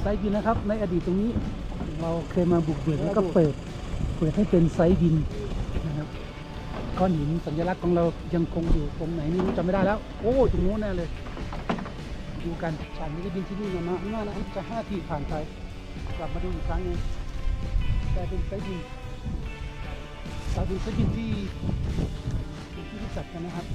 ไซต์บินนะครับ ในอดีตตรงนี้เราเคยมาบุกเบิกแล้วก็เปิดเปิดให้เป็นไซต์บินนะครับก้อนหินสัญลักษณ์ของเรายังคงอยู่ตรงไหนนี่จำไม่ได้แล้ว โอ้ตรงโน้นแน่เลย ดูกันฉันไม่ได้บินที่นี่มานานมากนะจะห้าทีผ่านไปกลับมาดูอีกครั้งหนึงกลายเป็นไซต์บินกลายเป็นไซต์บินที่ที่จักกันนะครับ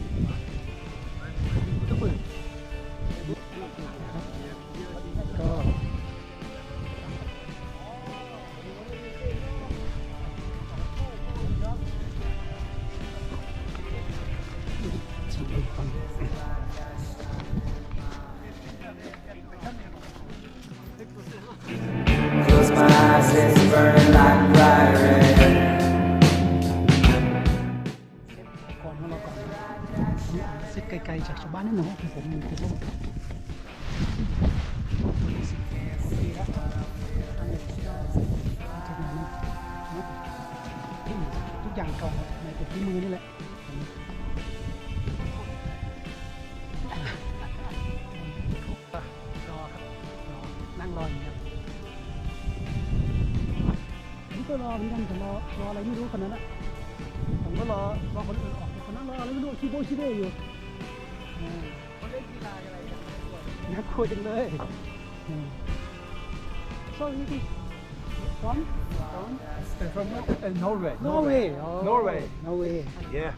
ไกลๆจากชาวบ้านนิดหนึ่งคือผมมีคือผมทุกอย่างเก่าหมดในตัวที่มือนี่แหละรอครับรอนั่งรออยู่ครับผมก็รอเหมือนกันแต่รอรออะไรไม่รู้คนนั้นอะผมก็รอรอคนอื่นออกคนนั้นรออะไรไม่รู้ชิโบชิเบ้อยู่ เขาเล่นกีฬาอะไรน่ากลัวจังเลยอืม so you think from from From uh, Norway. Norway oh, Norway. Norway Yeah.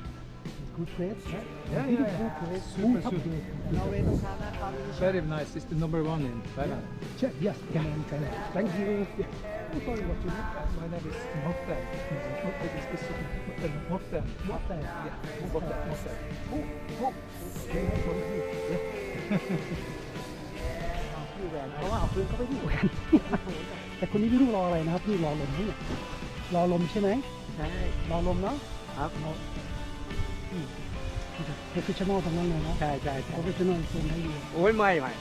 good place Yeah, Really yeah, good yeah. place Super, Smooth super. up Very nice. It's the number one in Thailand. Check, yes, can I can I- Thank you. Oh, sorry, what's your name? My name is Morten. It is specific. Morten. Morten. What the? Yeah. Morten. Morten. Oh, oh. พี่แหวนเพราะว่าเอาปืนเข้าไปที่แหวน แต่คนนี้ไม่รู้รออะไรนะครับนี่รอลมนี่รอลมใช่ไหม ใช่ รอลมเนาะ ครับ เฮฟิชชั่นอลตรงนั้นเลยนะใช่ใช่ โปรเฟชชั่นอลเป็นให้ดีโอ้ยไม่ไม่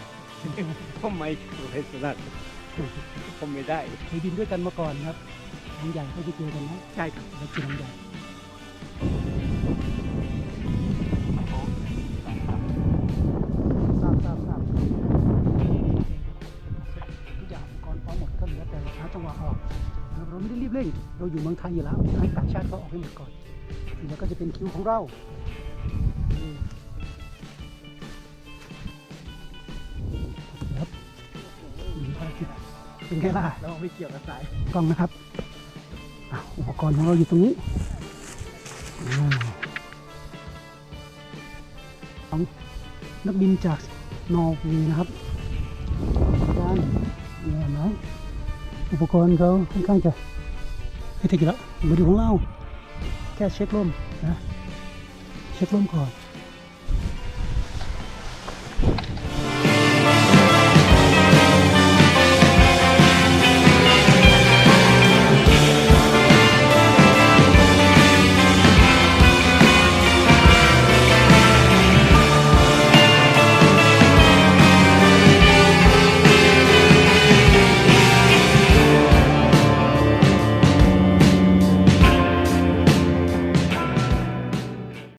ผมไม่โปรเฟสชั่นอลผมไม่ได้เคยบินด้วยกันมาก่อนครับน้องใหญ่ก็ไปเจอกันนะใช่ครับแล้วกินน้องใหญ่ทราบทราบทราบทุกอย่างอุปกรณ์พร้อมหมดก็เหลือแต่หาจังหวะออกนะครับเราไม่ได้รีบเร่ง เราอยู่เมืองไทยอยู่แล้วให้ต่างชาติเขาออกให้หมดก่อน ทีนี้ก็จะเป็นคิวของเราอืมครับอืมภารกิจเป็นไงล่ะเราไม่เกี่ยวกับสายกล้องนะครับอะอุปกรณ์ของเราอยู่ตรงนี้อ่าของนักบินจากนอร์เวย์นะครับการเนี่ยเห็นไหมอุปกรณ์เขาค่อนข้างจะให้เทคนิคแล้วมาดูของเรา แค่เช็คลมนะ เช็คลมก่อน